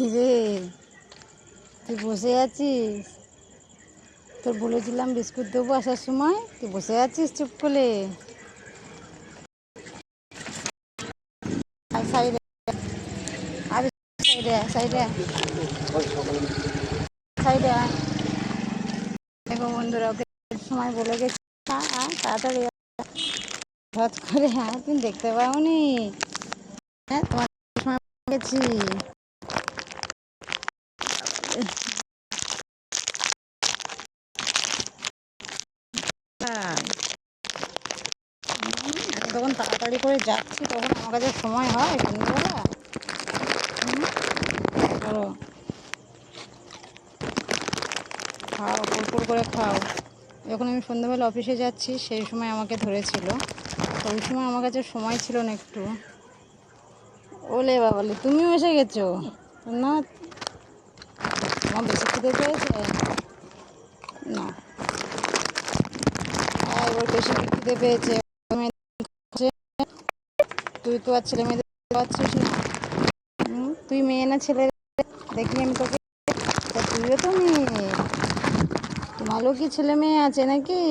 কিরে তুই বসে আছিস? তোর বলেছিলাম বিস্কুট দেবো আসার সময়, তুই বসে আছিস চুপ করে? সাইডে, আর সাইডে সাইডে। সাইডে দেখো বন্ধুরা, ওকে সময় বলে গেছি। তাড়াতাড়ি। হঠাৎ করে হ্যাঁ তুমি দেখতে পাওনি। হ্যাঁ তোমার সময় গেছি। তখন তাড়াতাড়ি করে যাচ্ছি, তখন আমার কাছে সময় হয় সন্ধ্যেবেলা খাও পুরপুর করে খাও। যখন আমি সন্ধ্যাবেলা অফিসে যাচ্ছি, সেই সময় আমাকে ধরেছিল। তো ওই সময় আমার কাছে সময় ছিল না একটু। ওলে বাবালে, তুমিও এসে গেছো? না তোমার বেশি খিদে পেয়েছে না এবার বেশি খিদে পেয়েছে তুই তো আর ছেলে মেয়েদের পাচ্ছিস না। তুই মেয়ে না ছেলে দেখি আমি তোকে? তুইও তো মেয়ে। তোমারও কি ছেলে মেয়ে আছে নাকি?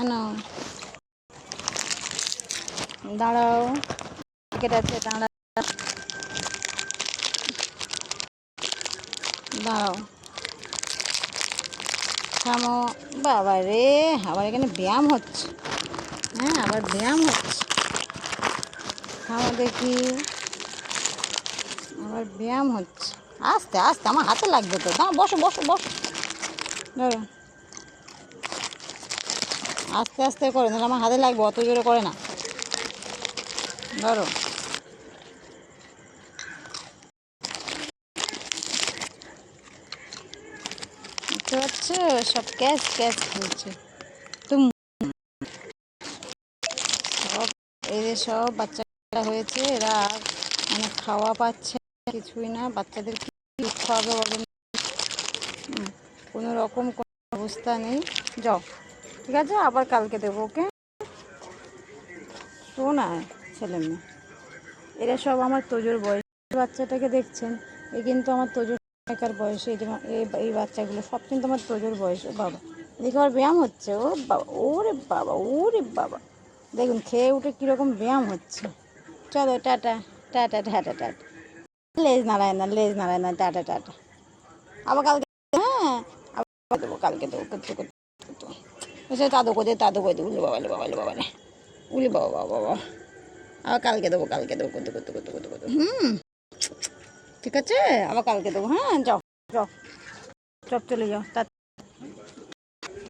আনো। দাঁড়াও। আছে, দাঁড়া। দাঁড়াও। থামো। বাবা রে, আবার এখানে ব্যায়াম হচ্ছে। হ্যাঁ আবার ব্যায়াম হচ্ছে। থামো দেখি। আবার ব্যায়াম হচ্ছে। আস্তে আস্তে, আমার হাতে লাগবে তো। দাঁড়া বসো বসো বসো। ধরো। আস্তে আস্তে করে, নাহলে আমার হাতে লাগবে, অত জোরে করে না। ধরো। বুঝতে পারছ সব ক্যাশ ক্যাশ খেলছে তুম। সব এদের সব বাচ্চারা হয়েছে এরা মানে খাওয়া পাচ্ছে না, কিছুই না। বাচ্চাদের কি খাওয়াবে বলেন কোনো রকম কোনো অবস্থা নেই। যাও ঠিক আছে? আবার কালকে দেবো ওকে? শোনা ছেলে মেয়ে। এরা সব আমার তোজোর বয়স। বাচ্চাটাকে দেখছেন এ কিন্তু আমার তোজোর একার বয়সে এই যে এই- বাচ্চাগুলো, সব কিন্তু আমার তোজোর বয়স বাবা। এদিকে আমার ব্যায়াম হচ্ছে, ও বাবা ওরে বাবা ওরে বাবা। দেখুন, খেয়ে উঠে কীরকম ব্যায়াম হচ্ছে। চলো, টাটা টাটা টাটা টাটা। লেজ নাড়ায় না, লেজ নাড়ায় না, টাটা টাটা। আবার কালকে হ্যাঁ আবার দেবো, কালকে দেবো, করতে করতে সে তাদু করে তাদু করে উলি বাবা বাবা বাবা রে উলি বাবা বাবা বাবা। আবার কালকে দেবো কালকে দেবো, করতে করতে করতে করতে করতে। হুম। ঠিক আছে? আবার কালকে দেবো হ্যাঁ? যাও যাও। চপ চলে যাও তা